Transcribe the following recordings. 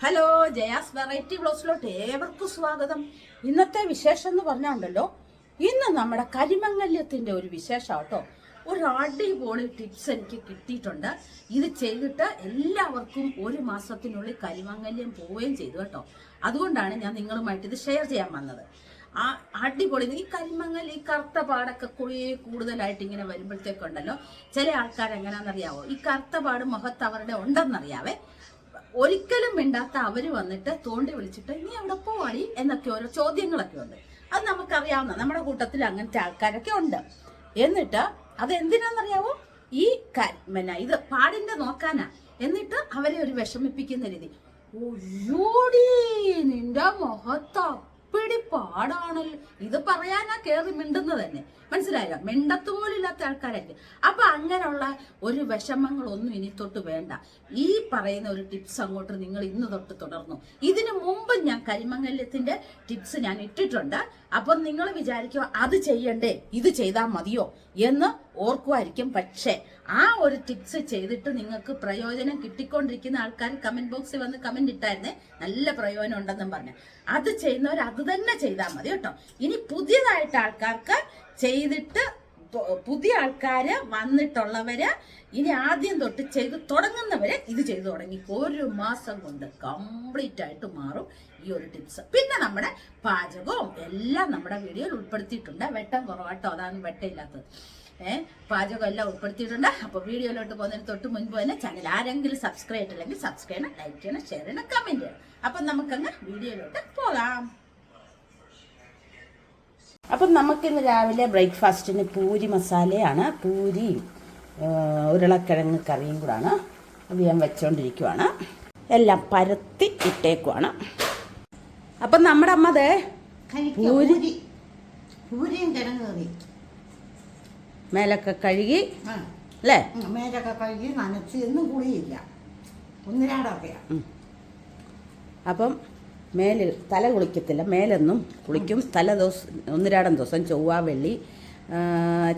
Hello Jaya's variety ബ്ലോസിലോട്ട് ഏവർക്കും സ്വാഗതം. ഇന്നത്തെ വിശേഷം എന്ന് പറഞ്ഞുണ്ടല്ലോ ഇന്ന് നമ്മുടെ കരിമംഗല്യത്തിന്റെ ഒരു വിശേഷം കേട്ടോ ഒരു അടിപൊളി ടിപ്സ് എനിക്ക് കിട്ടിയിട്ടുണ്ട്. ഇത് ചെയ്തിട്ട് എല്ലാവർക്കും ഒരു മാസത്തിനുള്ളിൽ കരിമംഗല്യം പോവുകയും ചെയ്തു കേട്ടോ. അതുകൊണ്ടാണ് ഞാൻ നിങ്ങളുമായിട്ട് ഇത് ഷെയർ ചെയ്യാൻ വന്നത്. ആ അടിപൊളി ഈ കരിമങ്ങൽ ഈ കറുത്ത പാടൊക്കെ കുറേ കൂടുതലായിട്ട് ഇങ്ങനെ വരുമ്പോഴത്തേക്കുണ്ടല്ലോ. ചില ആൾക്കാർ എങ്ങനെയാണെന്നറിയാവോ ഈ കറുത്ത പാട് മുഖത്ത് അവരുടെ ഉണ്ടെന്നറിയാവേ. ഒരിക്കലും മിണ്ടാത്ത അവർ വന്നിട്ട് തോണ്ടി വിളിച്ചിട്ട് നീ അവിടെ പോവാടി? എന്നൊക്കെ ഓരോ ചോദ്യങ്ങളൊക്കെ ഉണ്ട്. അത് നമുക്കറിയാവുന്ന നമ്മുടെ കൂട്ടത്തിൽ അങ്ങനത്തെ ആൾക്കാരൊക്കെ ഉണ്ട്. എന്നിട്ട് അത് എന്തിനാണെന്നറിയാവോ ഈ പിന്നെ ഇത് പാടിന്റെ നോക്കാനാ. എന്നിട്ട് അവരെ ഒരു വിഷമിപ്പിക്കുന്ന രീതി. ഒയ്യോടി നിന്റെ അപ്പിടി പാടാണല്ലോ. ഇത് പറയാനാ കേറി മിണ്ടുന്നത് തന്നെ. മനസ്സിലായോ? മിണ്ടത്ത് ഇല്ലാത്ത ആൾക്കാരല്ലേ. അപ്പൊ അങ്ങനെയുള്ള ഒരു വിഷമങ്ങളൊന്നും ഇനി തൊട്ട് വേണ്ട. ഈ പറയുന്ന ഒരു ടിപ്സ് അങ്ങോട്ട് നിങ്ങൾ ഇന്ന് തൊട്ട് തുടർന്നു. ഇതിനു മുമ്പ് ഞാൻ കരിമംഗല്യത്തിന്റെ ടിപ്സ് ഞാൻ ഇട്ടിട്ടുണ്ട്. അപ്പം നിങ്ങൾ വിചാരിക്കുക അത് ചെയ്യണ്ടേ ഇത് ചെയ്താൽ മതിയോ എന്ന് ഓർക്കുമായിരിക്കും പക്ഷേ ആ ഒരു ടിപ്സ് ചെയ്തിട്ട് നിങ്ങൾക്ക് പ്രയോജനം കിട്ടിക്കൊണ്ടിരിക്കുന്ന ആൾക്കാർ കമന്റ് ബോക്സിൽ വന്ന് കമന്റ് ഇട്ടായിരുന്നേ. നല്ല പ്രയോജനം ഉണ്ടെന്നും പറഞ്ഞു. അത് ചെയ്യുന്നവർ അത് തന്നെ ചെയ്താൽ മതി കേട്ടോ. ഇനി പുതിയതായിട്ട് ആൾക്കാർക്ക് ചെയ്തിട്ട് പുതിയ ആൾക്കാര് വന്നിട്ടുള്ളവര് ഇനി ആദ്യം തൊട്ട് ചെയ്ത് തുടങ്ങുന്നവര് ഇത് ചെയ്തു തുടങ്ങി. ഒരു മാസം കൊണ്ട് കംപ്ലീറ്റ് ആയിട്ട് മാറും ഈ ഒരു ടിപ്സ് പിന്നെ നമ്മുടെ പാചകവും എല്ലാം നമ്മുടെ വീഡിയോയിൽ ഉൾപ്പെടുത്തിയിട്ടുണ്ട്. വെട്ടം കുറവാട്ടോ. അതാണ് വെട്ടമില്ലാത്തത്. പാചകം എല്ലാം ഉൾപ്പെടുത്തിയിട്ടുണ്ട്. അപ്പോൾ വീഡിയോയിലോട്ട് പോകുന്നതിന് തൊട്ട് മുൻപ് തന്നെ ചാനൽ ആരെങ്കിലും സബ്സ്ക്രൈബ് ചെയ്തില്ലെങ്കിൽ സബ്സ്ക്രൈബ് ചെയ്യണം ലൈക്ക് ചെയ്യണം ഷെയർ ചെയ്യണം കമന്റ് ചെയ്യണം. അപ്പം നമുക്കങ്ങ് വീഡിയോയിലോട്ട് പോകാം. അപ്പം നമുക്കിന്ന് രാവിലെ ബ്രേക്ക്ഫാസ്റ്റിന് പൂരി മസാലയാണ്. പൂരിയും ഉരുളക്കിഴങ്ങ് കറിയും കൂടാണ് അത് ഞാൻ വെച്ചുകൊണ്ടിരിക്കുവാണ് എല്ലാം പരത്തി ഇട്ടേക്കുവാണ്. അപ്പം നമ്മുടെ അമ്മ. പൂരി. പൂരിയും കിഴങ്ങ് കറി. മേലൊക്കെ കഴുകി അല്ലേ? മേലൊക്കെ കഴുകി നനച്ച് എന്നും കുളിയില്ല. ഒന്നിരാടൊക്കെയാ അപ്പം മേലിൽ തല കുളിക്കത്തില്ല. മേലെന്നും കുളിക്കും. തല ദിവസം ഒന്നിരാടം ദിവസം ചൊവ്വ വെള്ളി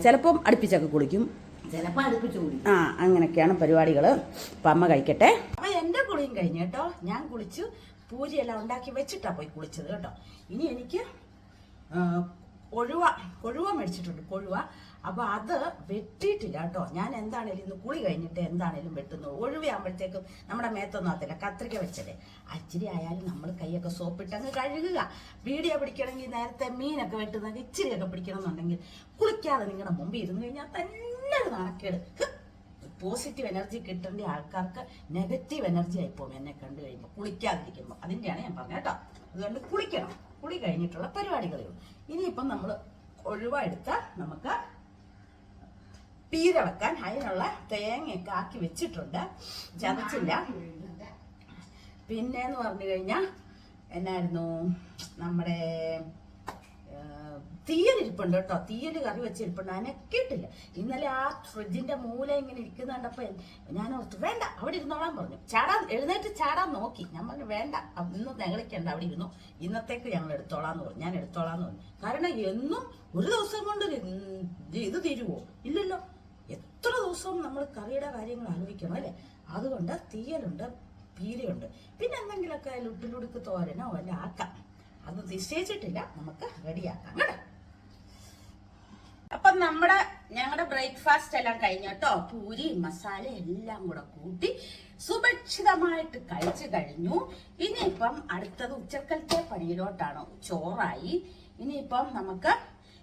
ചിലപ്പം അടുപ്പിച്ചൊക്കെ കുളിക്കും. ചിലപ്പോൾ അടുപ്പിച്ച് കുളിക്കും. ആ അങ്ങനെയൊക്കെയാണ് പരിപാടികൾ അപ്പം അമ്മ കഴിക്കട്ടെ. അപ്പം എന്റെ കുളിയും കഴിഞ്ഞു കേട്ടോ. ഞാൻ കുളിച്ചു. പൂജയെല്ലാം ഉണ്ടാക്കി വെച്ചിട്ടാണ് പോയി കുളിച്ചത് കേട്ടോ. ഇനി എനിക്ക് കൊഴുവ കൊഴുവ മേടിച്ചിട്ടുണ്ട്. കൊഴുവ. അപ്പോൾ അത് വെട്ടിയിട്ടില്ല കേട്ടോ. ഞാൻ എന്താണേലും ഇന്ന് കുളി കഴിഞ്ഞിട്ട് എന്താണേലും വെട്ടുന്നു ഒഴിവാകുമ്പോഴത്തേക്കും നമ്മുടെ മേത്തൊന്നും ആകത്തില്ല. കത്രിക വെച്ചല്ലേ. അച്ചിരി ആയാലും നമ്മൾ കൈയൊക്കെ സോപ്പിട്ടങ്ങ് കഴുകുക. വീഡിയോ പിടിക്കണമെങ്കിൽ നേരത്തെ മീനൊക്കെ വെട്ടുന്നെങ്കിൽ ഇച്ചിരിയൊക്കെ പിടിക്കണം എന്നുണ്ടെങ്കിൽ കുളിക്കാതെ നിങ്ങളുടെ മുമ്പിൽ ഇരുന്ന് കഴിഞ്ഞാൽ തന്നെ ഒരു നാണക്കേട്. പോസിറ്റീവ് എനർജി കിട്ടേണ്ട ആൾക്കാർക്ക് നെഗറ്റീവ് എനർജി ആയിപ്പോകും എന്നെ കണ്ടു കഴിയുമ്പോൾ. കുളിക്കാതിരിക്കുമ്പോൾ. അതിന്റെയാണ് ഞാൻ പറഞ്ഞത് കേട്ടോ. അതുകൊണ്ട് കുളിക്കണം. കുളി കഴിഞ്ഞിട്ടുള്ള പരിപാടികളേ ഉള്ളൂ. ഇനിയിപ്പം നമ്മൾ ഒഴിവായെടുത്താൽ നമുക്ക് പീര വെക്കാൻ അതിനുള്ള തേങ്ങയൊക്കെ ആക്കി വെച്ചിട്ടുണ്ട്. ചതച്ചില്ല. പിന്നെ എന്ന് പറഞ്ഞു കഴിഞ്ഞാൽ എന്നായിരുന്നു നമ്മുടെ തീയലിരിപ്പുണ്ട് കേട്ടോ. തീയൽ കറി വെച്ചിരിപ്പുണ്ട്. അതിനെ കേട്ടില്ല. ഇന്നലെ ആ ഫ്രിഡ്ജിന്റെ മൂല ഇങ്ങനെ ഇരിക്കുന്ന കണ്ടപ്പോ ഞാൻ ഓർത്തു വേണ്ട അവിടെ ഇരുന്നോളാൻ പറഞ്ഞു. ചാടാൻ എഴുന്നേറ്റ് ചാടാൻ നോക്കി. ഞാൻ പറഞ്ഞു വേണ്ട ഇന്ന് നെകളിക്കണ്ട അവിടെ ഇരുന്നു. ഇന്നത്തേക്ക് ഞങ്ങൾ എടുത്തോളാന്ന് പറഞ്ഞു. ഞാൻ എടുത്തോളാന്ന് പറഞ്ഞു. കാരണം എന്നും ഒരു ദിവസം കൊണ്ട് ഇത് തീരുവോ? ഇല്ലല്ലോ. എത്ര ദിവസവും നമ്മൾ കറിയുടെ കാര്യങ്ങൾ ആലോചിക്കണം അല്ലേ? അതുകൊണ്ട് തീയലുണ്ട് പീരയുണ്ട്. പിന്നെ എന്തെങ്കിലുമൊക്കെ ലുട്ടിലുടുക്ക് തോരനോ അല്ല ആക്കാം. അത് നിശ്ചയിച്ചിട്ടില്ല നമുക്ക് റെഡിയാക്കാം കേട്ടോ. അപ്പൊ നമ്മുടെ ഞങ്ങളുടെ ബ്രേക്ക്ഫാസ്റ്റ് എല്ലാം കഴിഞ്ഞു കേട്ടോ. പൂരി മസാല എല്ലാം കൂടെ കൂട്ടി സുഭക്ഷിതമായിട്ട് കഴിച്ചു കഴിഞ്ഞു. ഇനിയിപ്പം അടുത്തത് ഉച്ചക്കലത്തെ പണിയിലോട്ടാണ്. ചോറായി. ഇനിയിപ്പം നമുക്ക്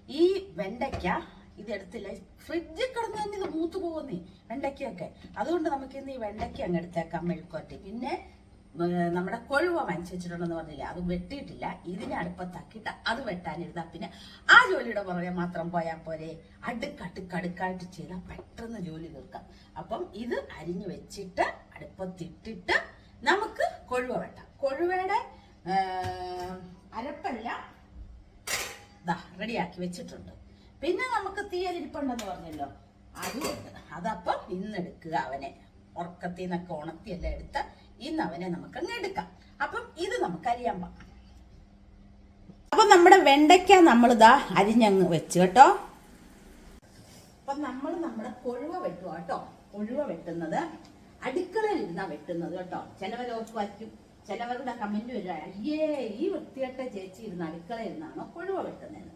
ഈ വെണ്ടയ്ക്ക ഇതെടുത്തില്ല. ഫ്രിഡ്ജിൽ കിടന്നു തന്നെ ഇത് മൂത്ത് പോകുന്നേ വെണ്ടയ്ക്കൊക്കെ അതുകൊണ്ട് നമുക്ക് ഇന്ന് ഈ വെണ്ടയ്ക്ക അങ്ങ് എടുത്തേക്കാം മെഴുക്കോട്ടി പിന്നെ നമ്മുടെ കൊഴുവ വാങ്ങിച്ചിട്ടുണ്ടെന്ന് പറഞ്ഞില്ലേ അത് വെട്ടിയിട്ടില്ല. ഇതിനെ അടുപ്പത്താക്കിയിട്ട് അത് വെട്ടാനിരുന്നാ പിന്നെ ആ ജോലിയുടെ പുറകെ മാത്രം പോയാൽ പോരെ. അടുക്കടുക്കടുക്കായിട്ട് ചെയ്താൽ പെട്ടെന്ന് ജോലി തീർക്കാം. അപ്പം ഇത് അരിഞ്ഞു വെച്ചിട്ട് അടുപ്പത്തിട്ടിട്ട് നമുക്ക് കൊഴുവ വെട്ടാം. കൊഴുവയുടെ അരപ്പല്ല റെഡിയാക്കി വെച്ചിട്ടുണ്ട്. പിന്നെ നമുക്ക് തീയലിരിപ്പുണ്ടെന്ന് പറഞ്ഞല്ലോ. അതുകൊണ്ട് അതപ്പം ഇന്ന് എടുക്കുക അവനെ. ഉറക്കത്തിൽ നിന്നൊക്കെ ഉണത്തിയെല്ലാം എടുത്ത് ഇന്ന് അവനെ നമുക്ക് അങ്ങ് എടുക്കാം. അപ്പം ഇത് നമുക്ക് അരിയാൻ പാ അപ്പൊ നമ്മുടെ വെണ്ടയ്ക്ക നമ്മളിതാ അരിഞ്ഞങ്ങ് വെച്ച് കേട്ടോ. അപ്പൊ നമ്മൾ നമ്മുടെ കൊഴുവ വെട്ടുക കേട്ടോ. കൊഴുവ വെട്ടുന്നത് അടുക്കളയിൽ ഇരുന്നാ വെട്ടുന്നത് കേട്ടോ. ചിലവർ ഓർക്കുമായിരിക്കും ചിലവരുടെ കമന്റ് വരിക അയ്യേ ഈ വൃത്തികെട്ട ചേച്ചി ഇരുന്ന് അടുക്കളയിൽ നിന്നാണോ കൊഴുവ വെട്ടുന്നതെന്ന്?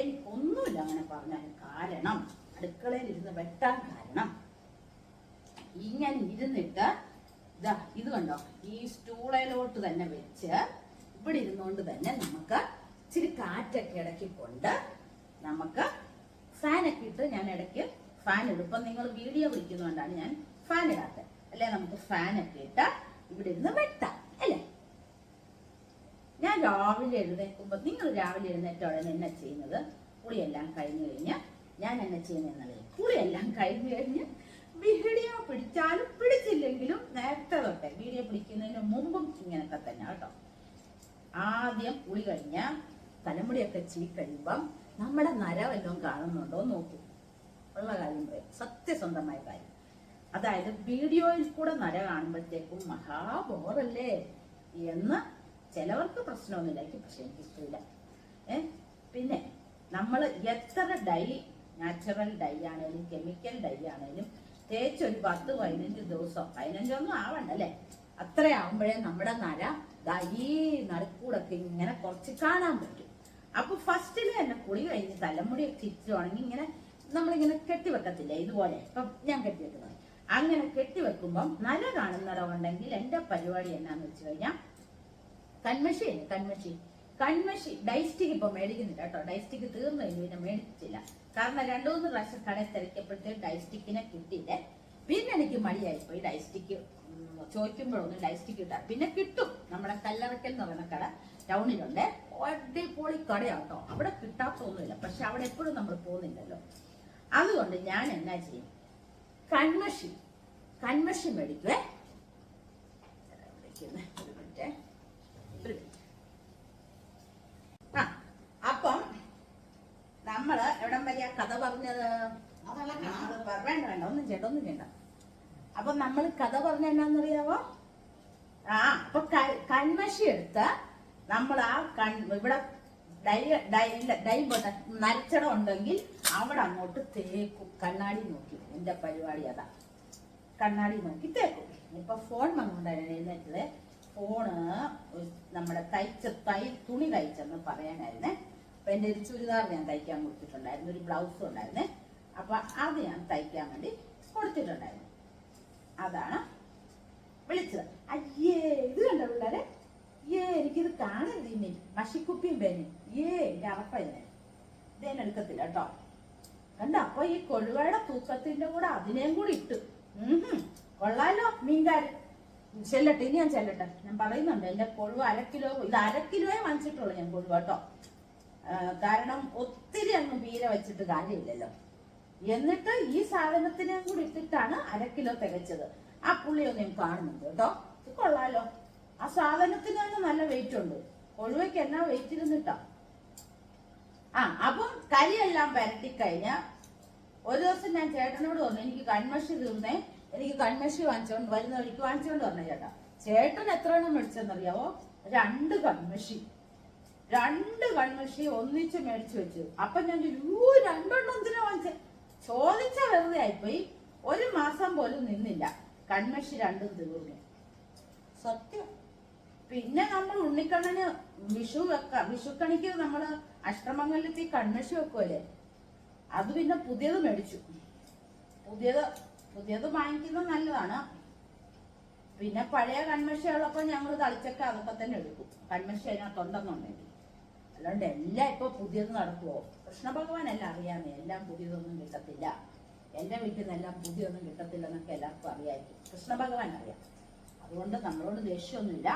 എനിക്കൊന്നുമില്ല അങ്ങനെ പറഞ്ഞാൽ കാരണം അടുക്കളയിൽ ഇരുന്ന് വെട്ടാൻ കാരണം. ഇങ്ങനെ ഇരുന്നിട്ട് ഇതാ ഇത് കണ്ടോ? ഈ സ്റ്റൂളയിലോട്ട് തന്നെ വെച്ച് ഇവിടെ ഇരുന്നുകൊണ്ട് തന്നെ നമുക്ക് ഇച്ചിരി കാറ്റൊക്കെ ഇടയ്ക്ക് കൊണ്ട് നമുക്ക് ഫാനൊക്കെ ഇട്ട് ഞാൻ ഇടയ്ക്ക് ഫാൻ ഇടും. ഇപ്പം നിങ്ങൾ വീഡിയോ വിളിക്കുന്നതുകൊണ്ടാണ് ഞാൻ ഫാൻ ഇടാത്തത്. അല്ലെ? നമുക്ക് ഫാനൊക്കെ ഇട്ട് ഇവിടെ ഇരുന്ന് വെട്ടാം. ഞാൻ രാവിലെ എഴുന്നേൽക്കുമ്പോൾ നിങ്ങൾ രാവിലെ എഴുന്നേറ്റോടെ എന്നെ ചെയ്യുന്നത്? കുളിയെല്ലാം കഴിഞ്ഞു കഴിഞ്ഞ് ഞാൻ എന്നെ ചെയ്യുന്നത് കുളിയെല്ലാം കഴിഞ്ഞു കഴിഞ്ഞ് വീഡിയോ പിടിച്ചാലും പിടിച്ചില്ലെങ്കിലും നേരത്തെ തൊട്ടെ വീഡിയോ പിടിക്കുന്നതിന് മുമ്പും ഇങ്ങനൊക്കെ തന്നെ കേട്ടോ. ആദ്യം കുളി കഴിഞ്ഞ തലമുടിയൊക്കെ ചീ കഴിയുമ്പം നമ്മുടെ നര വല്ലതും കാണുന്നുണ്ടോ നോക്കും. ഉള്ള കാര്യം പറയും. സത്യസന്ധമായ കാര്യം. അതായത് വീഡിയോയിൽ കൂടെ നര കാണുമ്പോഴത്തേക്കും മഹാബോറല്ലേ എന്ന് ചിലവർക്ക് പ്രശ്നമൊന്നുമില്ലായിരിക്കും പക്ഷെ എനിക്ക് ഇഷ്ടമില്ല ഏ? പിന്നെ നമ്മൾ എത്ര ഡൈ നാച്ചുറൽ ഡൈ ആണേലും കെമിക്കൽ ഡൈ ആണേലും തേച്ച് ഒരു പത്ത് പതിനഞ്ച് ദിവസം പതിനഞ്ചൊന്നും ആവണ്ട അല്ലേ? അത്ര ആവുമ്പോഴേ നമ്മുടെ നര ദാ ഈ നടുക്കൂടൊക്കെ ഇങ്ങനെ കുറച്ച് കാണാൻ പറ്റും. അപ്പൊ ഫസ്റ്റിൽ തന്നെ കുളി കഴിഞ്ഞ് തലമുടിയൊക്കെ ചിറ്റുവാണെങ്കിൽ ഇങ്ങനെ നമ്മളിങ്ങനെ കെട്ടിവെക്കത്തില്ല ഇതുപോലെ. ഇപ്പം ഞാൻ കെട്ടിവെക്കുന്നത് അങ്ങനെ കെട്ടിവെക്കുമ്പം നര കാണുന്നവരുണ്ടെങ്കിൽ എന്റെ പരിപാടി എന്നാന്ന് വെച്ച് കഴിഞ്ഞാൽ കൺമഷി അല്ലേ? കൺമഷി. കൺമഷി ഡൈസ്റ്റിക് ഇപ്പൊ മേടിക്കുന്നില്ല കേട്ടോ. ഡൈസ്റ്റിക് തീർന്നു കഴിഞ്ഞു പിന്നെ മേടിച്ചില്ല. കാരണം രണ്ടു മൂന്ന് പ്രാവശ്യം കടയിൽ തിരക്കപ്പോഴത്തേക്ക് ഡൈസ്റ്റിക്കിനെ കിട്ടിയില്ല? പിന്നെ എനിക്ക് മടിയായിപ്പോയി ഡൈസ്റ്റിക്ക് ചോദിക്കുമ്പോഴൊന്നും ഡൈസ്റ്റിക് കിട്ടാം. പിന്നെ കിട്ടും. നമ്മുടെ കല്ലറക്കൽ എന്ന് പറയുന്ന കട ടൗണിലുണ്ട്. അടിപൊളി കടയാട്ടോ അവിടെ കിട്ടാത്തൊന്നുമില്ല. പക്ഷെ അവിടെ എപ്പോഴും നമ്മൾ പോകുന്നില്ലല്ലോ. അതുകൊണ്ട് ഞാൻ എന്നാ ചെയ്യും? കൺമഷി. കൺമഷി മേടിക്കുവേ. ഒരു മിനിറ്റേ. ഒരു മിനിറ്റ്. ആ അപ്പം നമ്മൾ എവിടം വരെയാ കഥ പറഞ്ഞത്. വേണ്ട വേണ്ട ഒന്നും ചെയ്യണ്ട ഒന്നും ചെയ്യണ്ട. അപ്പൊ നമ്മൾ കഥ പറഞ്ഞ എന്നാന്നറിയാവോ? ആ അപ്പൊ കൺമഷി എടുത്ത് നമ്മൾ ആ കൺ ഇവിടെ ഡൈ ഡൈ ഡൈ പോട്ടെ. നരച്ചടം ഉണ്ടെങ്കിൽ അവിടെ അങ്ങോട്ട് തേക്കും. കണ്ണാടി നോക്കി. എന്റെ പരിപാടി അതാ. കണ്ണാടി നോക്കി തേക്കും. ഇപ്പൊ ഫോൺ വന്നുകൊണ്ടാണ് എഴുന്നേറ്റത്. ഫോണ് നമ്മുടെ തയ്ച്ച തൈ തുണി തയ്ച്ചെന്ന് പറയാനായിരുന്നേ. അപ്പൊ എന്റെ ഒരു ചുരിദാർ ഞാൻ തയ്ക്കാൻ കൊടുത്തിട്ടുണ്ടായിരുന്നു ഒരു ബ്ലൗസ് ഉണ്ടായിരുന്നേ. അപ്പൊ അത് ഞാൻ തയ്ക്കാൻ വേണ്ടി കൊടുത്തിട്ടുണ്ടായിരുന്നു. അതാണ് വിളിച്ചത്. അയ്യേ ഇത് കണ്ട പിള്ളേരെ? ഏ എനിക്കിത് കാണരുത് ഇനി. മഷിക്കുപ്പിയും പേനും ഏ എന്റെ അറപ്പ ഇതിനെ ഇതേനെ എടുക്കത്തില്ല കേട്ടോ. കണ്ട? അപ്പൊ ഈ കൊഴുവയുടെ തൂക്കത്തിന്റെ കൂടെ അതിനെയും കൂടി ഇട്ടു. കൊള്ളാലോ മീൻകാരൻ ചെല്ലട്ടെ ഇനി ഞാൻ ചെല്ലട്ടെ. ഞാൻ പറയുന്നുണ്ട് എന്റെ കൊഴുവ അര കിലോ ഇത് അര കിലോയെ വാങ്ങിച്ചിട്ടുള്ളൂ ഞാൻ കൊഴുവ കേട്ടോ. കാരണം ഒത്തിരി അങ്ങ് പീര വെച്ചിട്ട് കാര്യമില്ലല്ലോ. എന്നിട്ട് ഈ സാധനത്തിനെ കൂടി ഇട്ടിട്ടാണ് അര കിലോ തികച്ചത്. ആ പുള്ളിയൊന്നും കാണുന്നുണ്ട് കേട്ടോ. കൊള്ളാലോ. ആ സാധനത്തിന് തന്നെ നല്ല വെയിറ്റ് ഉണ്ട്. ഒഴിവയ്ക്ക് എന്നാ വെയിറ്റ് ഇരുന്നിട്ടാ? ആ അപ്പം കരിയെല്ലാം കഴിഞ്ഞ ഒരു ദിവസം ഞാൻ ചേട്ടനോട് പറഞ്ഞു എനിക്ക് കൺമഷി തീർന്നേ എനിക്ക് കൺമഷി വാങ്ങിച്ചോണ്ട് വരുന്ന വഴിക്ക് വാങ്ങിച്ചോണ്ട് പറഞ്ഞു ചേട്ടാ. ചേട്ടൻ എത്ര എണ്ണം മേടിച്ചെന്നറിയാവോ? രണ്ട് കൺമഷി. രണ്ട് കൺമഷി ഒന്നിച്ച് മേടിച്ചു വെച്ചു. അപ്പൊ ഞാൻ രൂ "യ്യോ, രണ്ടെണ്ണം എന്തിനാ വാങ്ങിച്ച? ചോദിച്ച വെറുതെ ആയിപ്പോയി. ഒരു മാസം പോലും നിന്നില്ല. കൺമഷി രണ്ടും തീർന്നു. സത്യം. പിന്നെ നമ്മൾ ഉണ്ണിക്കണ്ണന് വിഷു വെക്ക വിഷുക്കണിക്ക് നമ്മൾ അഷ്ടമംഗലത്തിൽ കൺമഷി വെക്കുമല്ലേ അത് പിന്നെ പുതിയത് മേടിച്ചു. പുതിയത് പുതിയത് വാങ്ങിക്കുന്നത് നല്ലതാണ്. പിന്നെ പഴയ കൺമഷി ഉള്ളപ്പോൾ ഞങ്ങൾ തളിച്ചൊക്കെ അതൊക്കെ തന്നെ എടുക്കും. കൺമഷി അതിനകത്തുണ്ടെന്നുണ്ടെങ്കിൽ അല്ലാണ്ട് എല്ലാം ഇപ്പൊ പുതിയത് നടക്കുവോ? കൃഷ്ണ എല്ലാം അറിയാമേ എല്ലാം പുതിയതൊന്നും കിട്ടത്തില്ല. എന്റെ വീട്ടിൽ നിന്ന് എല്ലാം പുതിയൊന്നും കിട്ടത്തില്ല എന്നൊക്കെ എല്ലാവർക്കും അറിയായിരിക്കും. കൃഷ്ണഭഗവാൻ അറിയാം. അതുകൊണ്ട് നമ്മളോട് ദേഷ്യമൊന്നുമില്ല.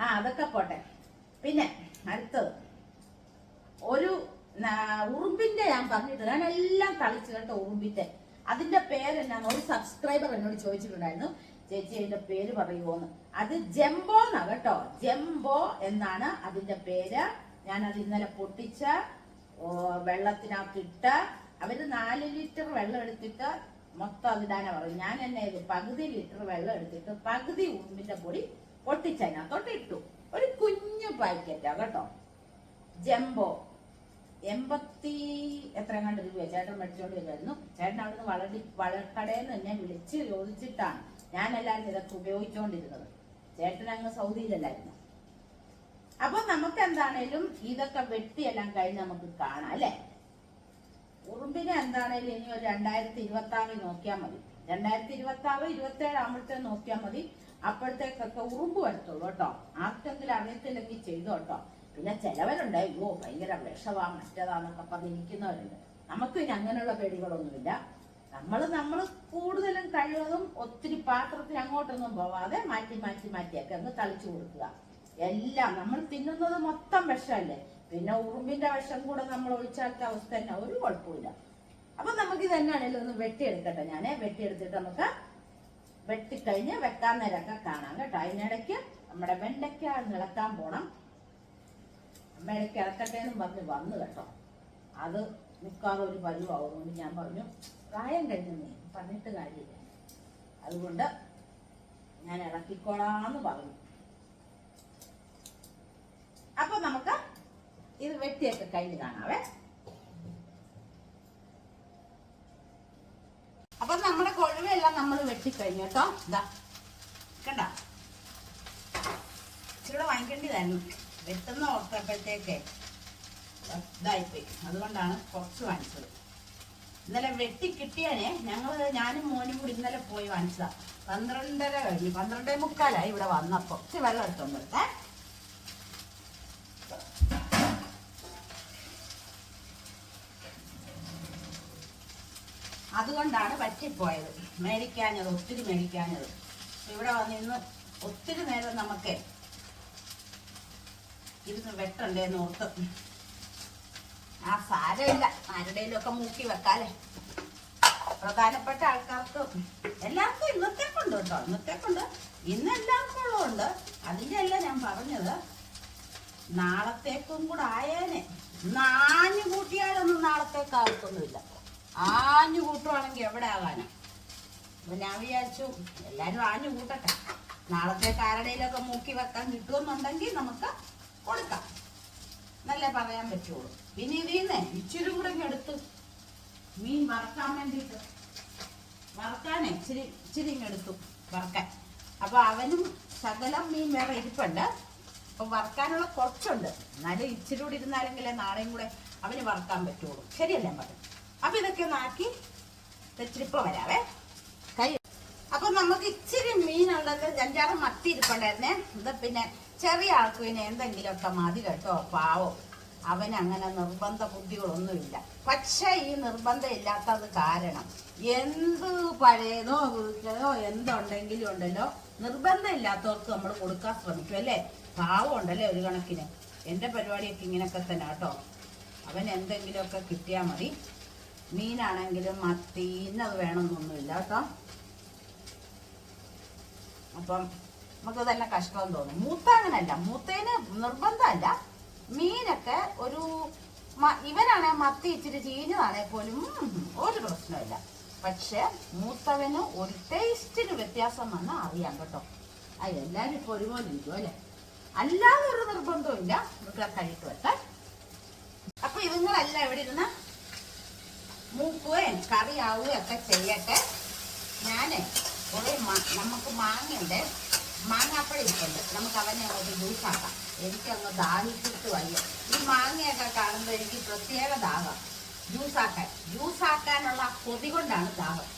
ആ അതൊക്കെ പോട്ടെ. പിന്നെ അടുത്തത്. ഒരു ഉറുമ്പിന്റെ ഞാൻ പറഞ്ഞിട്ട് ഞാൻ എല്ലാം കളിച്ചു കേട്ടോ ഉറുമ്പിന്റെ. അതിന്റെ പേര് എന്നാന്ന് ഒരു സബ്സ്ക്രൈബർ എന്നോട് ചോദിച്ചിട്ടുണ്ടായിരുന്നു ചേച്ചി അതിന്റെ പേര് പറയുമോന്ന് അത് ജംബോ എന്നാ കേട്ടോ. ജംബോ എന്നാണ് അതിന്റെ പേര്. ഞാൻ അത് ഇന്നലെ പൊട്ടിച്ച വെള്ളത്തിനകത്തിട്ട് അവർ നാല് ലിറ്റർ വെള്ളം എടുത്തിട്ട് മൊത്തം അതിടാനാ പറയും ഞാൻ എന്നെ ഇത് പകുതി ലിറ്റർ വെള്ളം എടുത്തിട്ട് പകുതി ഉമ്മിന്റെ പൊടി പൊട്ടിച്ചതിനകത്തോട്ട് ഇട്ടു. ഒരു കുഞ്ഞു പാക്കറ്റാ കേട്ടോ. ജംബോ. എൺപത്തി എത്ര കണ്ട് രൂപ ചേട്ടൻ മേടിച്ചോണ്ട് വരുമായിരുന്നു ചേട്ടൻ അവിടുന്ന് വളടി വളക്കടയിൽ നിന്ന് എന്നെ വിളിച്ച് ചോദിച്ചിട്ടാണ്. ഞാൻ എല്ലാവരും ഇതൊക്കെ ഉപയോഗിച്ചുകൊണ്ടിരുന്നത് ചേട്ടൻ അങ്ങ് സൗദിയിലല്ലായിരുന്നു? അപ്പൊ നമുക്ക് എന്താണേലും ഇതൊക്കെ വെട്ടിയെല്ലാം കഴിഞ്ഞ് നമുക്ക് കാണാം അല്ലേ? ഉറുമ്പിനെ എന്താണേലും ഇനി ഒരു രണ്ടായിരത്തി ഇരുപത്തി ആറിൽ നോക്കിയാൽ മതി. രണ്ടായിരത്തി ഇരുപത്തി ആറ് ഇരുപത്തി ഏഴ് ആകുമ്പോഴത്തെ നോക്കിയാൽ മതി. അപ്പോഴത്തേക്കൊക്കെ ഉറുമ്പ് വരത്തുള്ളൂ കേട്ടോ. ആർക്കെങ്കിലും അറിയത്തില്ലെങ്കിൽ ചെയ്തു കേട്ടോ. പിന്നെ ചിലവരുണ്ട് അയ്യോ ഭയങ്കര വിഷവാ മറ്റേതാന്നൊക്കെ പറഞ്ഞിരിക്കുന്നവരുണ്ട് നമുക്ക് പിന്നെ അങ്ങനെയുള്ള പേടികളൊന്നുമില്ല. നമ്മൾ നമ്മൾ കൂടുതലും കഴിവതും ഒത്തിരി പാത്രത്തിൽ അങ്ങോട്ടൊന്നും പോവാതെ മാറ്റി മാറ്റി മാറ്റിയൊക്കെ ഒന്ന് തളിച്ചു കൊടുക്കുക. എല്ലാം നമ്മൾ തിന്നുന്നത് മൊത്തം വിഷമല്ലേ? പിന്നെ ഉറുമ്പിന്റെ വിഷം കൂടെ നമ്മൾ ഒഴിച്ചാത്ത അവസ്ഥ തന്നെ ഒരു കുഴപ്പമില്ല അപ്പൊ നമുക്ക് ഇതന്നെയാണെങ്കിലും ഒന്ന് വെട്ടിയെടുക്കട്ടെ. ഞാൻ വെട്ടിയെടുത്തിട്ട് നമുക്ക് വെട്ടിക്കഴിഞ്ഞ് വെക്കാൻ നേരമൊക്കെ കാണാം കേട്ടോ. അതിനിടയ്ക്ക് നമ്മുടെ വെണ്ടയ്ക്ക നിളക്കാൻ പോണം. അമ്മയുടെ ഇറക്കട്ടെ എന്നും പറഞ്ഞ് വന്നു കേട്ടോ. അത് മിക്കവാറും ഒരു പരുവാകുന്നുണ്ട് ഞാൻ പറഞ്ഞു. പ്രായം കഴിഞ്ഞു പറഞ്ഞിട്ട് കാര്യമില്ല. അതുകൊണ്ട് ഞാൻ ഇറക്കിക്കോളാന്ന് പറഞ്ഞു. അപ്പൊ നമുക്ക് ഇത് വെട്ടിയൊക്കെ കഴിഞ്ഞ് കാണാവേ. അപ്പൊ നമ്മുടെ കൊഴുവെല്ലാം നമ്മൾ വെട്ടിക്കഴിഞ്ഞു കേട്ടോ. ഇതാ കണ്ട? ഇച്ചിരി വാങ്ങിക്കേണ്ടതായിരുന്നു വെട്ടുന്ന ഓർത്തപ്പോഴത്തേക്കേ ഇതായിപ്പോയി. അതുകൊണ്ടാണ് കുറച്ച് വാങ്ങിച്ചത്. ഇന്നലെ വെട്ടി കിട്ടിയാനേ ഞങ്ങൾ ഞാനും മോനും കൂടി ഇന്നലെ പോയി വാങ്ങിച്ചതാ. പന്ത്രണ്ടര കഴിഞ്ഞു പന്ത്രണ്ടേ മുക്കാലായി ഇവിടെ വന്നപ്പോ. ഇച്ചിരി വെള്ളം എടുത്തോണ്ട് വരട്ടെ. അതുകൊണ്ടാണ് പറ്റിപ്പോയത്. മേടിക്കാഞ്ഞത് ഒത്തിരി മേടിക്കാഞ്ഞത്. ഇവിടെ വന്നിന്ന് ഒത്തിരി നേരം നമുക്ക് ഇരുന്ന് വെട്ടണ്ടേന്ന് ഓർത്ത് ആ സാരമില്ല. ആരുടെയും ഒക്കെ മൂക്കി വെക്കാല്ലേ? പ്രധാനപ്പെട്ട ആൾക്കാർക്ക് എല്ലാവർക്കും ഇന്നത്തേക്കുണ്ട് കേട്ടോ ഇന്നത്തേക്കുണ്ട് ഇന്ന് എല്ലാവർക്കും ഉള്ളതുണ്ട് അതിന്റെ അല്ല ഞാൻ പറഞ്ഞത്. നാളത്തേക്കും കൂടെ ആയേനെ. നാഞ്ഞു കൂട്ടിയാലൊന്നും നാളത്തേക്ക് ആവത്തൊന്നുമില്ല ആഞ്ഞു കൂട്ടുവാണെങ്കിൽ എവിടെ ആകാനാ? അപ്പൊ ഞാൻ വിചാരിച്ചു എല്ലാരും ആഞ്ഞു കൂട്ടട്ടെ നാളത്തേക്ക് ആരുടെയിലൊക്കെ മൂക്കി വെക്കാൻ കിട്ടുമെന്നുണ്ടെങ്കിൽ നമുക്ക് കൊടുക്കാം. എന്നല്ലേ പറയാൻ പറ്റുള്ളൂ. പിന്നെ ഇതിന്ന് ഇച്ചിരി കൂടെ എടുത്ത് മീൻ വറക്കാൻ വേണ്ടിയിട്ട് വറക്കാനേ ഇച്ചിരി ഇച്ചിരി എടുത്തു വറക്കാൻ. അപ്പൊ അവനും ശകലം മീൻ വേറെ ഇരിപ്പുണ്ട്. അപ്പൊ വറക്കാനുള്ള കുറച്ചുണ്ട്. എന്നാലും ഇച്ചിരി കൂടി ഇരുന്നാലെങ്കിലേ നാളെയും കൂടെ അവന് വറക്കാൻ പറ്റുള്ളൂ. ശരിയല്ലേ പറഞ്ഞു അപ്പൊ ഇതൊക്കെ നാക്കി ഇച്ചിരിപ്പ വരാവേ. കൈ അപ്പൊ നമുക്ക് ഇച്ചിരി മീനുള്ളത് അഞ്ചാറ് മത്തി ഇരിപ്പുണ്ടായിരുന്നേ. ഇത് പിന്നെ ചെറിയ ആൾക്ക് പിന്നെ എന്തെങ്കിലുമൊക്കെ മതി കേട്ടോ പാവോ. അവൻ അങ്ങനെ നിർബന്ധ ബുദ്ധികളൊന്നുമില്ല. പക്ഷേ ഈ നിർബന്ധം ഇല്ലാത്തത് കാരണം എന്ത് പഴയതോ വീട്ടിലോ എന്തുണ്ടെങ്കിലും ഉണ്ടല്ലോ നിർബന്ധം ഇല്ലാത്തവർക്ക് നമ്മൾ കൊടുക്കാൻ ശ്രമിക്കും അല്ലേ? പാവം ഉണ്ടല്ലേ ഒരു കണക്കിന്. എന്റെ പരിപാടിയൊക്കെ ഇങ്ങനെയൊക്കെ തന്നെ കേട്ടോ. അവൻ എന്തെങ്കിലുമൊക്കെ കിട്ടിയാൽ മതി. മീനാണെങ്കിലും മത്തി ഇന്നത് വേണമെന്നൊന്നുമില്ല കേട്ടോ. അപ്പം നമുക്ക് തന്നെ കഷ്ടം തോന്നും മൂത്ത അങ്ങനല്ല. മൂത്തേന് നിർബന്ധമല്ല. മീനൊക്കെ ഒരു ഇവനാണെ മത്തി ഇച്ചിരി ചീഞ്ഞതാണെ പോലും ഒരു പ്രശ്നമില്ല പക്ഷെ മൂത്തവന് ഒരു ടേസ്റ്റിന് വ്യത്യാസം വന്നാൽ അറിയാം കേട്ടോ. ആ എല്ലാരും ഇപ്പൊ ഒരുപോലെ ഇരിക്കും അല്ലെ? അല്ലാതെ ഒരു നിർബന്ധവും ഇല്ല നമുക്ക് കഴിട്ട് വെക്കാൻ അപ്പൊ ഇതുങ്ങളെല്ലാം ഇവിടെ ഇരുന്ന് മൂക്കുകയും കറിയാവുകയും ഒക്കെ ചെയ്യട്ടെ. ഞാനേ കുറെ നമുക്ക് മാങ്ങയുണ്ട്. മാങ്ങാപ്പഴം ഇരിപ്പുണ്ട് നമുക്ക് അവനെ അങ്ങോട്ട് ജ്യൂസാക്കാം എനിക്കങ്ങ് ദാഹിച്ചിട്ട് വയ്യ. ഈ മാങ്ങയൊക്കെ കാണുമ്പോൾ എനിക്ക് പ്രത്യേക ദാഹം. ജ്യൂസാക്കാൻ ജ്യൂസാക്കാനുള്ള കൊതി കൊണ്ടാണ് ദാഹം.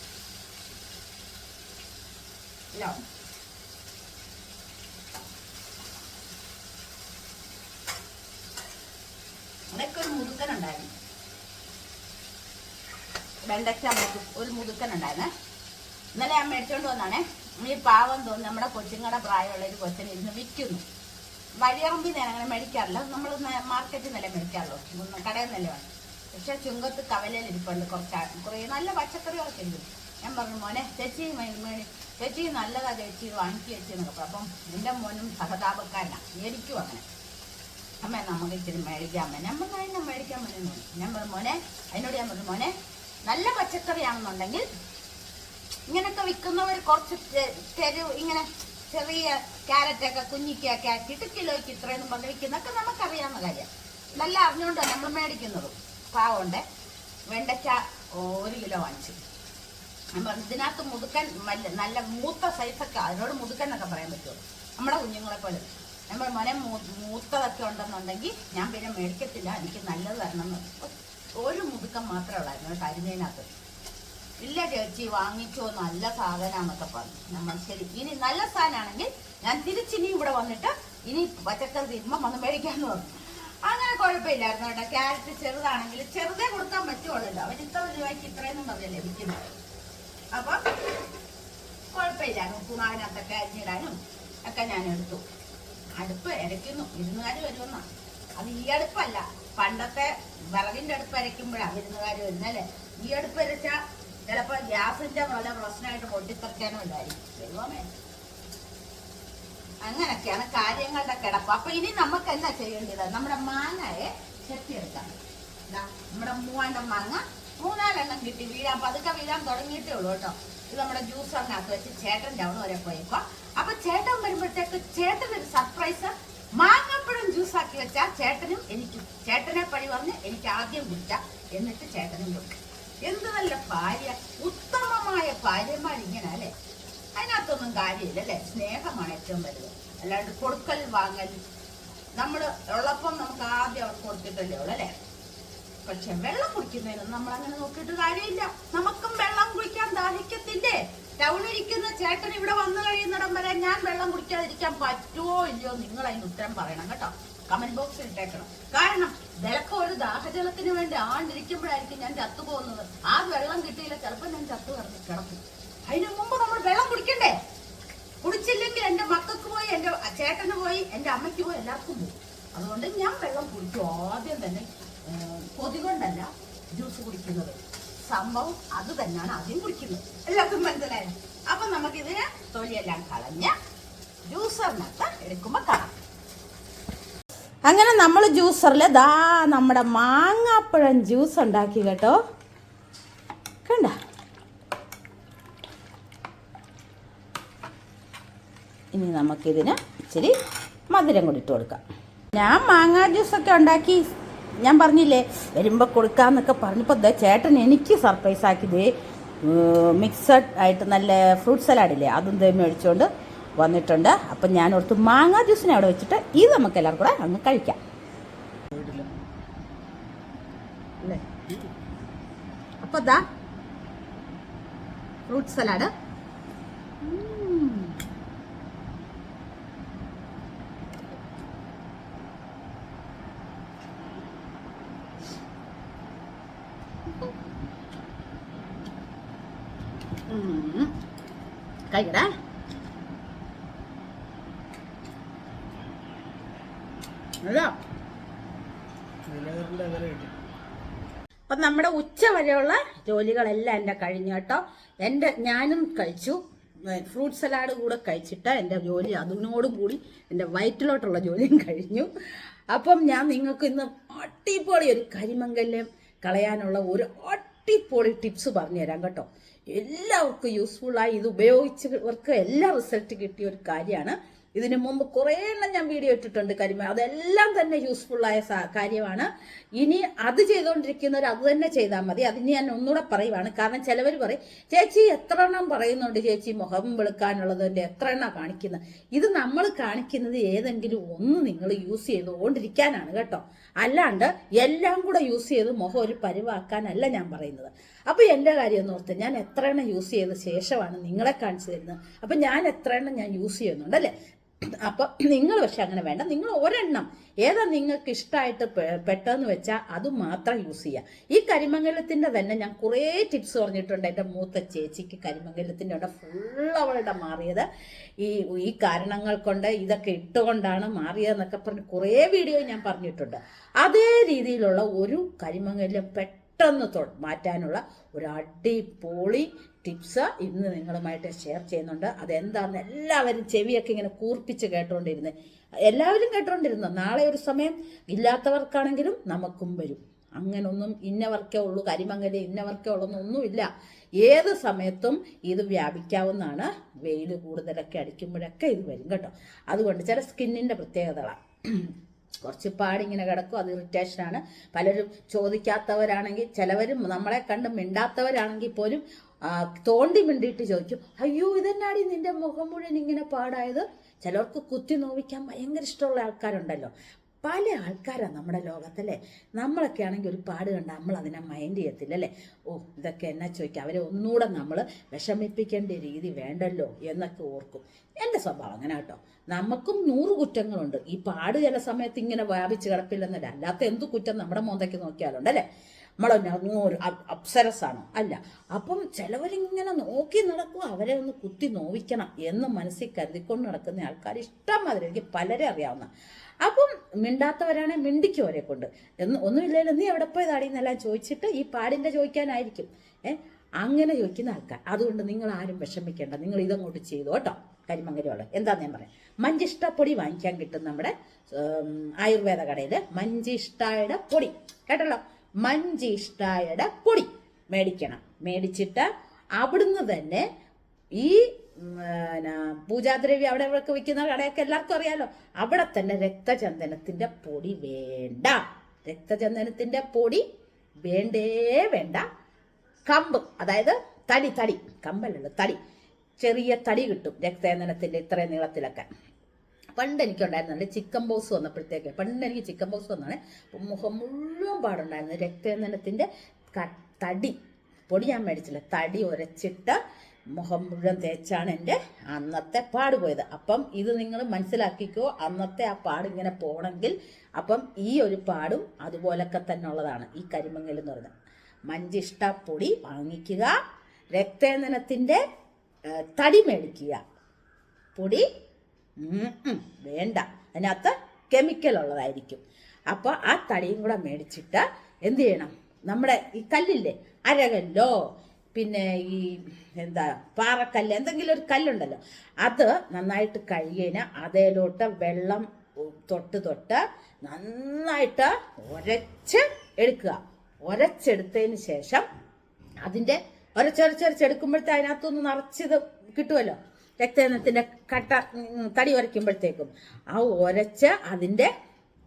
ഇല്ലോ അതൊക്കെ ഒരു മുതുക്കനുണ്ടായിരുന്നു വെണ്ടയ്ക്ക മുതു ഒരു മുതുക്കൻ ഉണ്ടായിരുന്നേ. ഇന്നലെ ഞാൻ മേടിച്ചോണ്ട് വന്നാണേ. ഈ പാവം തോന്നി നമ്മുടെ കൊച്ചുങ്ങളുടെ പ്രായമുള്ള ഒരു കൊച്ചിനെ ഇരുന്ന് വിൽക്കുന്നു. വഴിയറമ്പിൽ ഞാൻ അങ്ങനെ മേടിക്കാറില്ല. നമ്മൾ മാർക്കറ്റിൽ നിന്നല്ലേ മേടിക്കാറുള്ളൂ. കടയിൽ നിന്നല്ലേ വേണം പക്ഷെ ചുങ്കത്ത് കവലയിൽ ഇരിപ്പുണ്ട് കുറച്ച് കുറേ നല്ല പച്ചക്കറികളൊക്കെ ഉണ്ട്. ഞാൻ പറഞ്ഞു മോനെ ചേച്ചി മേ- മേടി. ചേച്ചി നല്ലതാ ചേച്ചി ഇത് വാങ്ങിക്കി ചേച്ചി എന്നൊക്കെ. അപ്പം എന്റെ മോനും സഹതാപക്കാരനാണ് മേടിക്കും അങ്ങനെ. അമ്മ നമുക്ക് ഇച്ചിരി മേടിക്കാൻ പറ്റും നമ്മൾ അതിനെ മേടിക്കാൻ പറ്റുന്നു ഞാൻ പറഞ്ഞു മോനെ അതിനോട് ഞാൻ പറഞ്ഞു മോനെ നല്ല പച്ചക്കറിയാണെന്നുണ്ടെങ്കിൽ ഇങ്ങനൊക്കെ വിൽക്കുന്നവർ കുറച്ച് തെരു ഇങ്ങനെ ചെറിയ ക്യാരറ്റൊക്കെ കുഞ്ഞിക്കൊക്കെ ആക്കിയിട്ട് കിലോയ്ക്ക് ഇത്രയെന്നും പറഞ്ഞ് വിൽക്കുന്നൊക്കെ നമുക്കറിയാവുന്ന കാര്യം. നല്ല അറിഞ്ഞുകൊണ്ടാണ് നമ്മൾ മേടിക്കുന്നതും. പാവമുണ്ട്. വെണ്ടയ്ക്ക ഒരു കിലോ വാങ്ങിച്ചു പറഞ്ഞു ഇതിനകത്ത് മുതുക്കൻ നല്ല മൂത്ത സൈസൊക്കെ അതിനോട് മുതുക്കൻ എന്നൊക്കെ പറയാൻ പറ്റുമോ? നമ്മുടെ കുഞ്ഞുങ്ങളെ പോലെ നമ്മൾ മോനെ മൂത്തതൊക്കെ ഉണ്ടെന്നുണ്ടെങ്കിൽ ഞാൻ പിന്നെ മേടിക്കത്തില്ല എനിക്ക് നല്ലത് തരണം ഒരു മുതുക്കം മാത്രമേ ഉള്ളായിരുന്നു കരിമീനകത്ത്. ഇല്ല ചേച്ചി വാങ്ങിച്ചോ നല്ല സാധനമാണെന്നൊക്കെ പറഞ്ഞു. നമ്മൾ ശരി ഇനി നല്ല സാധനമാണെങ്കിൽ ഞാൻ തിരിച്ചിനി ഇവിടെ വന്നിട്ട് ഇനി പച്ചക്കറി തീരുമ്പോൾ വന്ന് മേടിക്കാന്ന് പറഞ്ഞു. അങ്ങനെ കുഴപ്പമില്ലായിരുന്നു കേട്ടോ. ക്യാരറ്റ് ചെറുതാണെങ്കിൽ ചെറുതേ കൊടുക്കാൻ പറ്റുള്ളൂ അവൻ ഇത്ര രൂപയ്ക്ക് ഇത്രയൊന്നും പറഞ്ഞല്ലേ വിൽക്കുന്നത് അപ്പം കുഴപ്പമില്ലായിരുന്നു. ഉപ്പുമാവിനകത്തൊക്കെ അരിഞ്ഞിടാനും ഒക്കെ ഞാൻ എടുത്തു അടുപ്പ് ഇരയ്ക്കുന്നു വിരുന്നുകാർ വരുമെന്നാ. അത് ഈ അടുപ്പല്ല. പണ്ടത്തെ വിറകിന്റെ അടുപ്പ് അരയ്ക്കുമ്പോഴാണ് വിരുന്നുകാർ വരുന്നല്ലേ ഈ അടുപ്പ് അരച്ച ചിലപ്പോ ഗ്യാസിന്റെ വല്ല പ്രശ്നമായിട്ട് പൊട്ടിത്തെറിക്കാനും ഉണ്ടായിരിക്കും ദൈവമേ. അങ്ങനൊക്കെയാണ് കാര്യങ്ങളുടെ കിടപ്പ്. അപ്പൊ ഇനി നമുക്ക് എന്താ ചെയ്യേണ്ടത്? നമ്മുടെ മാങ്ങയെ ചെത്തിയെടുക്കാം. നമ്മുടെ മൂവാണ്ട മാങ്ങ. മൂന്നാലെണ്ണം കിട്ടി. വീഴാൻ പതുക്കെ വീഴാൻ തുടങ്ങിയിട്ടേ ഉള്ളൂ കേട്ടോ. ഇത് നമ്മുടെ ജ്യൂസറിനകത്ത് വെച്ച് ചേട്ടൻ ടൗൺ വരെ പോയേക്കോ അപ്പൊ ചേട്ടൻ വരുമ്പോഴത്തേക്ക് ചേട്ടൻ ഒരു സർപ്രൈസ് മാങ്ങപ്പഴം ജ്യൂസ് ആക്കി വെച്ചാൽ ചേട്ടനും എനിക്കും ചേട്ടനെ പഴി പറഞ്ഞ് എനിക്ക് ആദ്യം കുടിച്ച എന്നിട്ട് ചേട്ടനും കൊടുക്കും. എന്ത് നല്ല ഭാര്യ ഉത്തമമായ ഭാര്യമാർ ഇങ്ങനെ അല്ലേ? അതിനകത്തൊന്നും കാര്യമില്ല അല്ലേ? സ്നേഹമാണ് ഏറ്റവും വലുത്. അല്ലാണ്ട് കൊടുക്കൽ വാങ്ങൽ നമ്മൾ ഉള്ളപ്പം നമുക്ക് ആദ്യം അവർക്ക് കൊടുത്തിട്ടല്ലേ ഉള്ളു അല്ലേ? പക്ഷെ വെള്ളം കുടിക്കുന്നതിനൊന്നും നമ്മൾ അങ്ങനെ നോക്കിയിട്ട് കാര്യമില്ല. നമുക്കും വെള്ളം കുടിക്കാൻ ദാഹിക്കത്തില്ലേ? ടൗണിൽ ഇരിക്കുന്ന ചേട്ടൻ ഇവിടെ വന്നു കഴിയുന്നിടം വരെ ഞാൻ വെള്ളം കുടിക്കാതിരിക്കാൻ പറ്റുമോ ഇല്ലയോ നിങ്ങൾ അതിന് ഉത്തരം പറയണം കേട്ടോ. കമന്റ് ബോക്സിൽ ഇട്ടേക്കണം. കാരണം വിലക്ക് ഒരു ദാഹജലത്തിന് വേണ്ടി ആണ്ടിരിക്കുമ്പോഴായിരിക്കും ഞാൻ ചത്തു പോകുന്നത് ആ വെള്ളം കിട്ടിയില്ല ചിലപ്പോൾ ഞാൻ ചത്തു പറഞ്ഞു കിടക്കും. അതിനു മുമ്പ് നമ്മൾ വെള്ളം കുടിക്കണ്ടേ? കുടിച്ചില്ലെങ്കിൽ എന്റെ മക്കൾക്ക് പോയി എന്റെ ചേട്ടന് പോയി എന്റെ അമ്മയ്ക്ക് പോയി എല്ലാവർക്കും പോകും അതുകൊണ്ട് ഞാൻ വെള്ളം കുടിക്കും. ആദ്യം തന്നെ കൊതികൊണ്ടല്ല കൊതി കൊണ്ടല്ല ജ്യൂസ് കുടിക്കുന്നത്. സംഭവം അത് തന്നെയാണ് ആദ്യം കുടിക്കുന്നത്. എല്ലാവർക്കും മനസ്സിലായത് അപ്പൊ നമുക്കിതിന് തൊലിയെല്ലാം കളഞ്ഞ് ജ്യൂസറിനകത്ത് എടുക്കുമ്പോ കാണാം അങ്ങനെ നമ്മൾ ജ്യൂസറിൽ ദാ നമ്മുടെ മാങ്ങാപ്പഴം ജ്യൂസ് ഉണ്ടാക്കി കേട്ടോ. കണ്ട? ഇനി നമുക്കിതിന് ഇച്ചിരി മധുരം കൂടി ഇട്ട് കൊടുക്കാം. ഞാൻ മാങ്ങാ ജ്യൂസൊക്കെ ഉണ്ടാക്കി. ഞാൻ പറഞ്ഞില്ലേ വരുമ്പോൾ കൊടുക്കാന്നൊക്കെ പറഞ്ഞപ്പോൾ ചേട്ടൻ എനിക്ക് സർപ്രൈസ് ആക്കിയത് മിക്സഡ് ആയിട്ട് നല്ല ഫ്രൂട്ട് സലാഡില്ലേ അതും ദേ മേടിച്ചുകൊണ്ട് വന്നിട്ടുണ്ട്. അപ്പം ഞാൻ ഓർത്ത് മാങ്ങാ ജ്യൂസിനെ അവിടെ വെച്ചിട്ട് ഇത് നമുക്ക് എല്ലാവർക്കും കൂടെ അങ്ങ് കഴിക്കാം. അപ്പോൾ ദാ ഫ്രൂട്ട് സലാഡ്. കഴിക്കടേ അല്ല അപ്പം നമ്മുടെ വരെയുള്ള ജോലികളെല്ലാം എന്റെ കഴിഞ്ഞു കേട്ടോ. എന്റെ ഞാനും കഴിച്ചു. ഫ്രൂട്ട് സലാഡ് കൂടെ കഴിച്ചിട്ട് എന്റെ ജോലി അതിനോടും കൂടി എന്റെ വയറ്റിലോട്ടുള്ള ജോലിയും കഴിഞ്ഞു. അപ്പം ഞാൻ നിങ്ങൾക്ക് ഇന്ന് അട്ടിപ്പൊളി ഒരു കരിമംഗല്യം കളയാനുള്ള ഒരു അട്ടിപ്പൊളി ടിപ്സ് പറഞ്ഞു തരാം കേട്ടോ. എല്ലാവർക്കും യൂസ്ഫുള്ളായി ഇത് ഉപയോഗിച്ചവർക്ക് എല്ലാ റിസൾട്ട് കിട്ടിയ ഒരു കാര്യമാണ്. ഇതിനു മുമ്പ് കുറേ എണ്ണം ഞാൻ വീഡിയോ ഇട്ടിട്ടുണ്ട് കരിമ. അതെല്ലാം തന്നെ യൂസ്ഫുൾ ആയ കാര്യമാണ്. ഇനി അത് ചെയ്തുകൊണ്ടിരിക്കുന്നവർ അത് തന്നെ ചെയ്താൽ മതി. അതിന് ഞാൻ ഒന്നുകൂടെ പറയുവാണ്. കാരണം ചിലവർ പറയും ചേച്ചി എത്ര എണ്ണം പറയുന്നുണ്ട്? ചേച്ചി മുഖം വെളുക്കാനുള്ളതിന്റെ എത്ര എണ്ണം കാണിക്കുന്നത് ഇത് നമ്മൾ കാണിക്കുന്നത് ഏതെങ്കിലും ഒന്ന് നിങ്ങൾ യൂസ് ചെയ്തുകൊണ്ടിരിക്കാനാണ് കേട്ടോ. അല്ലാണ്ട് എല്ലാം കൂടെ യൂസ് ചെയ്ത് മുഖം ഒരു പരിവാക്കാനല്ല ഞാൻ പറയുന്നത്. അപ്പോൾ എന്റെ കാര്യം എന്ന് ഓർത്ത് ഞാൻ എത്ര എണ്ണം യൂസ് ചെയ്ത ശേഷമാണ് നിങ്ങളെ കാണിച്ചു തരുന്നത്? അപ്പൊ ഞാൻ എത്ര എണ്ണം ഞാൻ യൂസ് ചെയ്യുന്നുണ്ട് അല്ലേ? അപ്പൊ നിങ്ങൾ പക്ഷെ അങ്ങനെ വേണ്ട. നിങ്ങൾ ഒരെണ്ണം ഏതാ നിങ്ങൾക്ക് ഇഷ്ടമായിട്ട് പെട്ടതെന്ന് വെച്ചാൽ അത് മാത്രം യൂസ് ചെയ്യുക ഈ കരിമംഗലത്തിന്റെ തന്നെ ഞാൻ കുറേ ടിപ്സ് പറഞ്ഞിട്ടുണ്ട് എന്റെ മൂത്ത ചേച്ചിക്ക് കരിമംഗലത്തിന്റെ അവിടെ ഫുൾ അവളുടെ മാറിയത്. ഈ ഈ കാരണങ്ങൾ കൊണ്ട് ഇതൊക്കെ ഇട്ടുകൊണ്ടാണ് മാറിയതെന്നൊക്കെ പറഞ്ഞ് കുറേ വീഡിയോ ഞാൻ പറഞ്ഞിട്ടുണ്ട്. അതേ രീതിയിലുള്ള ഒരു കരിമംഗലം പെട്ടെന്ന് മാറ്റാനുള്ള ഒരു അടിപൊളി ടിപ്സ് ഇന്ന് നിങ്ങളുമായിട്ട് ഷെയർ ചെയ്യുന്നുണ്ട്. അതെന്താണെന്ന് എല്ലാവരും ചെവിയൊക്കെ ഇങ്ങനെ കൂർപ്പിച്ച് കേട്ടുകൊണ്ടിരുന്നത് എല്ലാവരും കേട്ടുകൊണ്ടിരുന്നു നാളെ ഒരു സമയം ഇല്ലാത്തവർക്കാണെങ്കിലും നമുക്കും വരും. അങ്ങനൊന്നും ഇന്നവർക്കേ ഉള്ളൂ. കരിമങ്ങൽ ഇന്നവർക്കേ ഉള്ളൊന്നൊന്നുമില്ല. ഏത് സമയത്തും ഇത് വ്യാപിക്കാവുന്നതാണ്. വെയിൽ കൂടുതലൊക്കെ അടിക്കുമ്പോഴൊക്കെ ഇത് വരും കേട്ടോ. അതുകൊണ്ട് ചില സ്കിന്നിന്റെ പ്രത്യേകതകളാണ് കുറച്ച് പാടിങ്ങനെ കിടക്കും. അത് ഇറിറ്റേഷനാണ്. പലരും ചോദിക്കാത്തവരാണെങ്കിൽ ചിലവരും നമ്മളെ കണ്ട് മിണ്ടാത്തവരാണെങ്കിൽ പോലും തോണ്ടി മിണ്ടിയിട്ട് ചോദിക്കും അയ്യോ ഇതെന്നാടി നിന്റെ മുഖം മുഴുവൻ ഇങ്ങനെ പാടായത്? ചിലർക്ക് കുത്തി നോവിക്കാൻ ഭയങ്കര ഇഷ്ടമുള്ള ആൾക്കാരുണ്ടല്ലോ. പല ആൾക്കാരാണ് നമ്മുടെ ലോകത്തല്ലേ? നമ്മളൊക്കെ ആണെങ്കിൽ ഒരു പാട് കണ്ട നമ്മൾ അതിനെ മൈൻഡ് ചെയ്യത്തില്ല അല്ലേ ഓ ഇതൊക്കെ എന്നാ ചോദിക്കുക അവരെ ഒന്നുകൂടെ നമ്മൾ വിഷമിപ്പിക്കേണ്ട രീതി വേണ്ടല്ലോ എന്നൊക്കെ ഓർക്കും. എന്റെ സ്വഭാവം അങ്ങനെ കേട്ടോ. നമുക്കും നൂറ് കുറ്റങ്ങളുണ്ട്. ഈ പാട് ചില സമയത്ത് ഇങ്ങനെ വ്യാപിച്ച് കിടപ്പില്ലെന്നല്ല. അല്ലാത്ത എന്ത് കുറ്റം നമ്മുടെ മോന്തയ്ക്ക് നോക്കിയാലുണ്ട് അല്ലേ? നമ്മളെ നൂറ് അപ്സരസാണോ. അല്ല അപ്പം ചിലവരിങ്ങനെ നോക്കി നടക്കുക അവരെ ഒന്ന് കുത്തി നോവിക്കണം എന്ന് മനസ്സിൽ കരുതിക്കൊണ്ട് നടക്കുന്ന ആൾക്കാർ ഇഷ്ടം മാതിരി എനിക്ക് പലരെ അറിയാവുന്ന അപ്പം മിണ്ടാത്തവരാണെ മിണ്ടിക്കോരെ കൊണ്ട്. എന്ന് ഒന്നുമില്ലല്ലോ നീ എവിടെ പോയതാടി എന്നെല്ലാം ചോദിച്ചിട്ട് ഈ പാടിന്റെ ചോദിക്കാനായിരിക്കും. ഏ? അങ്ങനെ ചോദിക്കുന്ന ആൾക്കാർ. അതുകൊണ്ട് നിങ്ങൾ ആരും വിഷമിക്കേണ്ട. നിങ്ങൾ ഇതങ്ങോട്ട് ചെയ്തു കേട്ടോ. കരിമംഗലമുള്ള എന്താന്ന് ഞാൻ പറയാം. മഞ്ചിഷ്ടപ്പൊടി വാങ്ങിക്കാൻ കിട്ടും നമ്മുടെ ആയുർവേദ കടയിൽ. മഞ്ചിഷ്ടായുടെ പൊടി. കേട്ടല്ലോ? മഞ്ചിഷ്ടായുടെ പൊടി മേടിക്കണം. മേടിച്ചിട്ട് അവിടുന്ന് തന്നെ ഈ പിന്നെ പൂജാദ്രവ്യം അവിടെ ഇവിടെ വിൽക്കുന്ന കടയൊക്കെ എല്ലാവർക്കും അറിയാലോ. അവിടെ തന്നെ രക്തചന്ദനത്തിന്റെ പൊടി വേണ്ട. രക്തചന്ദനത്തിന്റെ പൊടി വേണ്ടേ വേണ്ട. കമ്പ് അതായത് തടി തടി കമ്പല്ലല്ലോ തടി. ചെറിയ തടി കിട്ടും രക്തചന്ദനത്തിന്റെ ഇത്രയും നീളത്തിലൊക്കെ. പണ്ട് എനിക്കുണ്ടായിരുന്നുണ്ട് ചിക്കൻ ബോസ് വന്നപ്പോഴത്തേക്ക് പണ്ട് എനിക്ക് ചിക്കൻ ബോസ് വന്നാണ് മുഖം മുഴുവൻ പാടുണ്ടായിരുന്നു. രക്തചന്ദനത്തിന്റെ തടി പൊടി ഞാൻ മേടിച്ചില്ല. തടി ഉരച്ചിട്ട് മുഖം മുഴുവൻ തേച്ചാണ് എന്റെ അന്നത്തെ പാട് പോയത്. അപ്പം ഇത് നിങ്ങൾ മനസ്സിലാക്കിക്കോ അന്നത്തെ ആ പാട് ഇങ്ങനെ പോകണമെങ്കിൽ അപ്പം ഈ ഒരു പാടും അതുപോലൊക്കെ തന്നെ ഉള്ളതാണ്. ഈ കരിമങ്ങൽ എന്ന് പറയുന്നത്. മഞ്ചിഷ്ടപ്പൊടി വാങ്ങിക്കുക രക്തേന്ദനത്തിന്റെ തടി മേടിക്കുക. പൊടി വേണ്ട. അതിനകത്ത് കെമിക്കൽ ഉള്ളതായിരിക്കും. അപ്പോൾ ആ തടിയും കൂടെ മേടിച്ചിട്ട് എന്ത് ചെയ്യണം? നമ്മുടെ ഈ കല്ലില്ലേ അരകല്ലോ. പിന്നെ ഈ എന്താ പാറക്കല്ല് എന്തെങ്കിലും ഒരു കല്ലുണ്ടല്ലോ അത് നന്നായിട്ട് കഴുകിയതിന് അതേലോട്ട് വെള്ളം തൊട്ട് തൊട്ട് നന്നായിട്ട് ഉരച്ച് എടുക്കുക. ഉരച്ചെടുത്തതിന് ശേഷം അതിന്റെ ഒരച്ചൊരച്ചൊരച്ചെടുക്കുമ്പോഴത്തെ അതിനകത്തൊന്ന് നിറച്ചിത് കിട്ടുമല്ലോ രക്തചന്ദനത്തിന്റെ കട്ട തടി ഉരയ്ക്കുമ്പോഴത്തേക്കും ആ ഉരച്ച് അതിന്റെ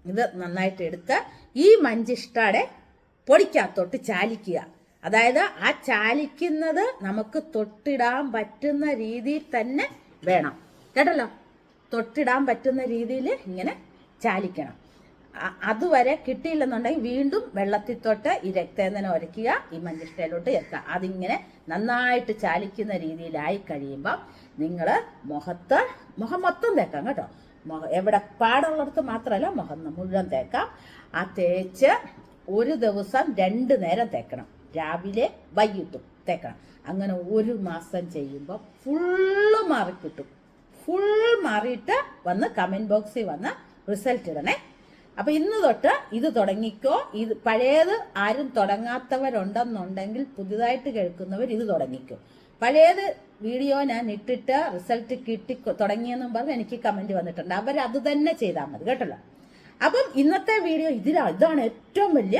ഇത് നന്നായിട്ട് എടുത്ത് ഈ മഞ്ചിഷ്ടയുടെ പൊടിക്കകത്തോട്ട് ചാലിക്കുക. അതായത് ആ ചാലിക്കുന്നത് നമുക്ക് തൊട്ടിടാൻ പറ്റുന്ന രീതിയിൽ തന്നെ വേണം. കേട്ടല്ലോ? തൊട്ടിടാൻ പറ്റുന്ന രീതിയിൽ ഇങ്ങനെ ചാലിക്കണം. അതുവരെ കിട്ടിയില്ലെന്നുണ്ടെങ്കിൽ വീണ്ടും വെള്ളത്തിൽ തൊട്ട് ഈ രക്തേന്ദന ഉരയ്ക്കുക ഈ മഞ്ഞിഷ്ടയിലോട്ട് എത്തുക. അതിങ്ങനെ നന്നായിട്ട് ചാലിക്കുന്ന രീതിയിലായി കഴിയുമ്പോൾ നിങ്ങൾ മുഖത്ത് മുഖം മൊത്തം തേക്കാം കേട്ടോ. എവിടെ പാടുള്ളിടത്ത് മാത്രമല്ല മുഖം മുഴുവൻ തേക്കാം. ആ തേച്ച് ഒരു ദിവസം രണ്ട് നേരം തേക്കണം. രാവിലെ വൈകിട്ടും തേക്കണം. അങ്ങനെ ഒരു മാസം ചെയ്യുമ്പോൾ ഫുള്ള് മാറി കിട്ടും. ഫുൾ മാറിയിട്ട് വന്ന് കമന്റ് ബോക്സിൽ വന്ന് റിസൾട്ട് ഇടണേ. അപ്പം ഇന്ന് തൊട്ട് ഇത് തുടങ്ങിക്കോ. ഇത് പഴയത് ആരും തുടങ്ങാത്തവരുണ്ടെന്നുണ്ടെങ്കിൽ പുതുതായിട്ട് കേൾക്കുന്നവർ ഇത് തുടങ്ങിക്കോ. പഴയത് വീഡിയോ ഞാൻ ഇട്ടിട്ട് റിസൾട്ട് കിട്ടി തുടങ്ങിയെന്നും പറഞ്ഞ് എനിക്ക് കമന്റ് വന്നിട്ടുണ്ട്. അവർ അത് തന്നെ ചെയ്താൽ മതി കേട്ടല്ലോ. അപ്പം ഇന്നത്തെ വീഡിയോ ഇതിലാണ് ഇതാണ് ഏറ്റവും വലിയ